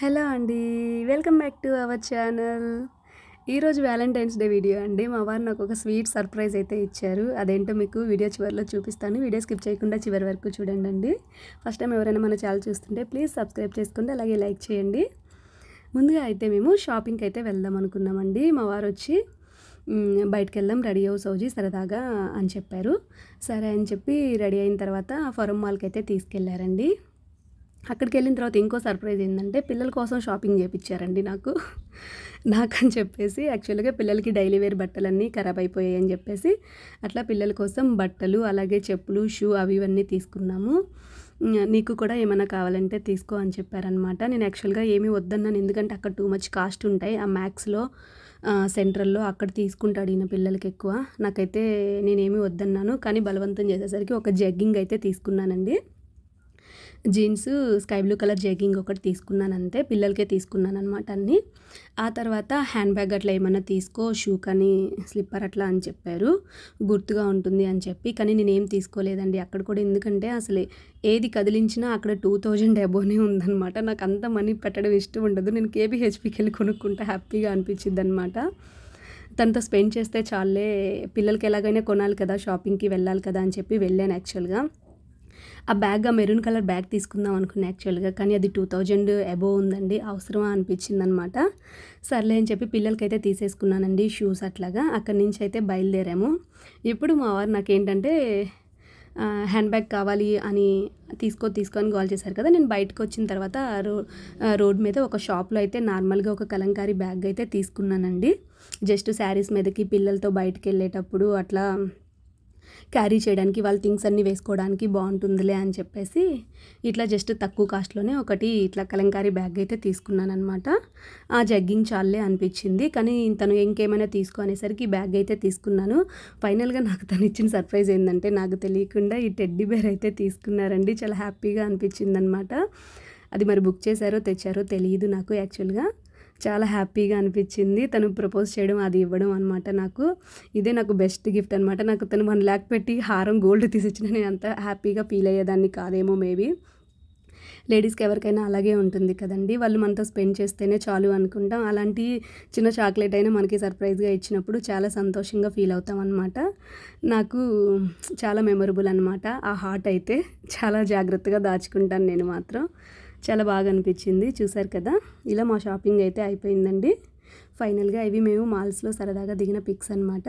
Hello అండి welcome back to our channel. ఈరోజు Valentine's day video అండి. మా వారు నాకు ఒక స్వీట్ సర్ప్రైజ్ అయితే ఇచ్చారు. అదేంటో మీకు వీడియో చివరిలో చూపిస్తాను. వీడియో స్కిప్ చేయకుండా చివరి వరకు చూడండి అండి ఫస్ట్ టైం ఎవరైనా మన ఛానల్ చూస్తుంటే ప్లీజ్ సబ్స్క్రైబ్ చేసుకోండి అలాగే లైక్ చేయండి. ముందుగా అయితే మేము షాపింగ్కి అయితే వెళ్దాం అనుకున్నామండి. మా వారు వచ్చి బయటకు వెళ్దాం రెడీ అవు సౌజీ సరదాగా అని చెప్పారు. సరే అని చెప్పి రెడీ అయిన తర్వాత ఫరం మాల్కి అయితే తీసుకెళ్ళారండి. అక్కడికి వెళ్ళిన తర్వాత ఇంకో సర్ప్రైజ్ ఏంటంటే పిల్లల కోసం షాపింగ్ చేయించారండి నాకు. నాకని చెప్పేసి యాక్చువల్గా పిల్లలకి డైలీ వేర్ బట్టలన్నీ ఖరాబ్ అయిపోయాయి అని చెప్పేసి అట్లా పిల్లల కోసం బట్టలు అలాగే చెప్పులు షూ అవి ఇవన్నీ తీసుకున్నాము. నీకు కూడా ఏమైనా కావాలంటే తీసుకో అని చెప్పారనమాట నేను యాక్చువల్గా ఏమీ వద్దన్నాను ఎందుకంటే అక్కడ టూ మచ్ కాస్ట్ ఉంటాయి. ఆ మ్యాక్స్లో సెంట్రల్లో అక్కడ తీసుకుంటాడు ఈయన పిల్లలకి ఎక్కువ. నాకైతే నేనేమి వద్దన్నాను. కానీ బలవంతం చేసేసరికి ఒక జగ్గింగ్ అయితే తీసుకున్నానండి. Jeans sky blue colour jegging ఒకటి తీసుకున్నాను అంతే పిల్లలకే తీసుకున్నాను అనమాట అన్నీ. ఆ తర్వాత హ్యాండ్ బ్యాగ్ అట్లా ఏమన్నా తీసుకో షూ కానీ స్లిప్పర్ అట్లా అని చెప్పారు. గుర్తుగా ఉంటుంది అని చెప్పి కానీ నేనేం తీసుకోలేదండి. అక్కడ కూడా ఎందుకంటే అసలు ఏది కదిలించినా అక్కడ టూ థౌజండ్ అబోనే ఉందన్నమాట. నాకు అంత మనీ పెట్టడం ఇష్టం ఉండదు. నేను కేబీహెచ్పికి వెళ్ళి కొనుక్కుంటే హ్యాపీగా అనిపించింది అనమాట తనతో స్పెండ్ చేస్తే చాలే పిల్లలకి ఎలాగైనా కొనాలి కదా షాపింగ్కి వెళ్ళాలి కదా అని చెప్పి వెళ్ళాను యాక్చువల్గా. ఆ బ్యాగ్ ఆ మెరూన్ కలర్ బ్యాగ్ తీసుకుందాం అనుకున్నా యాక్చువల్గా కానీ అది టూ థౌజండ్ అబోవ్ ఉందండి. అవసరమా అనిపించింది అనమాట సర్లే అని చెప్పి పిల్లలకైతే తీసేసుకున్నానండి షూస్ అట్లాగా. అక్కడి నుంచి అయితే బయలుదేరాము. ఇప్పుడు మా వారు నాకేంటంటే హ్యాండ్ బ్యాగ్ కావాలి అని తీసుకో తీసుకొని కాల్ చేశారు కదా నేను బయటకు వచ్చిన తర్వాత రో రోడ్ మీద ఒక షాప్లో అయితే నార్మల్గా ఒక కలంకారీ బ్యాగ్ అయితే తీసుకున్నానండి. జస్ట్ శారీస్ మీదకి పిల్లలతో బయటకు వెళ్ళేటప్పుడు అట్లా క్యారీ చేయడానికి వాళ్ళ థింగ్స్ అన్నీ వేసుకోవడానికి బాగుంటుందిలే అని చెప్పేసి ఇట్లా జస్ట్ తక్కువ కాస్ట్లోనే ఒకటి ఇట్లా కలంకారీ బ్యాగ్ అయితే తీసుకున్నాను అనమాట ఆ జగ్గింగ్ చాలే అనిపించింది. కానీ తను ఇంకేమైనా తీసుకో అనేసరికి బ్యాగ్ అయితే తీసుకున్నాను. ఫైనల్గా నాకు తను ఇచ్చిన సర్ప్రైజ్ ఏంటంటే నాకు తెలియకుండా ఈ టెడ్డీ బేర్ అయితే తీసుకున్నారండి. చాలా హ్యాపీగా అనిపించింది అనమాట అది మరి బుక్ చేశారో తెచ్చారో తెలియదు నాకు యాక్చువల్గా. చాలా హ్యాపీగా అనిపించింది. తను ప్రపోజ్ చేయడం అది ఇవ్వడం అనమాట నాకు. ఇదే నాకు బెస్ట్ గిఫ్ట్ అనమాట నాకు తను వన్ ల్యాక్ పెట్టి హారం గోల్డ్ తీసిచ్చిన నేను అంత హ్యాపీగా ఫీల్ అయ్యేదాన్ని కాదేమో మేబీ లేడీస్కి ఎవరికైనా అలాగే ఉంటుంది కదండి. వాళ్ళు మనతో స్పెండ్ చేస్తేనే చాలు అనుకుంటాం. అలాంటి చిన్న చాక్లెట్ అయినా మనకి సర్ప్రైజ్గా ఇచ్చినప్పుడు చాలా సంతోషంగా ఫీల్ అవుతాం అనమాట నాకు చాలా మెమొరబుల్ అనమాట ఆ హార్ట్ అయితే చాలా జాగ్రత్తగా దాచుకుంటాను నేను మాత్రం. చాలా బాగా అనిపించింది. చూసారు కదా? ఇలా మా షాపింగ్ అయితే అయిపోయిందండి. ఫైనల్గా ఇవి మేము మాల్స్లో సరదాగా దిగిన పిక్స్ అనమాట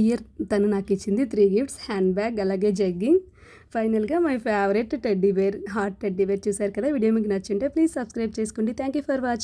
ఇయర్ తను నాకు ఇచ్చింది త్రీ గిఫ్ట్స్ హ్యాండ్ బ్యాగ్ అలాగే జగ్గింగ్. ఫైనల్గా my favourite teddy bear hat teddy bear చూసారు కదా? వీడియో మీకు నచ్చుంటే ప్లీజ్ సబ్స్క్రైబ్ చేసుకోండి. Thank you for watching